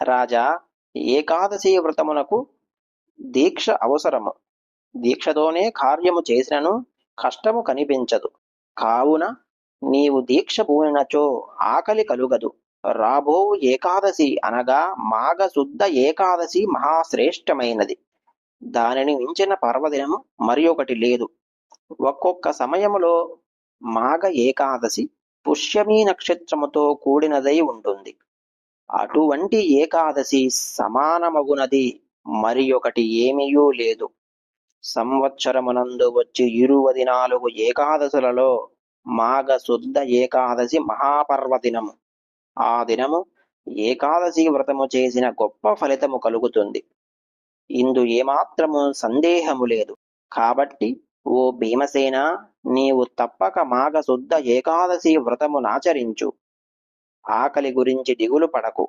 రాజా ఏకాదశి వ్రతమునకు దీక్ష అవసరము. దీక్షతోనే కార్యము చేసినను కష్టము కనిపించదు. కావున నీవు దీక్ష పూనినచో ఆకలి కలుగదు. రాబో ఏకాదశి అనగా మాఘ శుద్ధ ఏకాదశి మహాశ్రేష్టమైనది. దానిని మించిన పర్వదినము మరి ఒకటి లేదు. ఒక్కొక్క సమయములో మాఘ ఏకాదశి పుష్యమీ నక్షత్రముతో కూడినదై ఉంటుంది. అటువంటి ఏకాదశి సమానమగునది. మరి ఒకటి ఏమీయూ లేదు. సంవత్సరమునందు వచ్చి ఇరువది నాలుగు ఏకాదశులలో మాఘ శుద్ధ ఏకాదశి మహాపర్వదినము. ఆ దినము ఏకాదశి వ్రతము చేసిన గొప్ప ఫలితము కలుగుతుంది. ఇందు ఏమాత్రము సందేహము లేదు. కాబట్టి ఓ భీమసేన నీవు తప్పక మాఘ శుద్ధ ఏకాదశి వ్రతమునాచరించు ఆకలి గురించి దిగులు పడకు.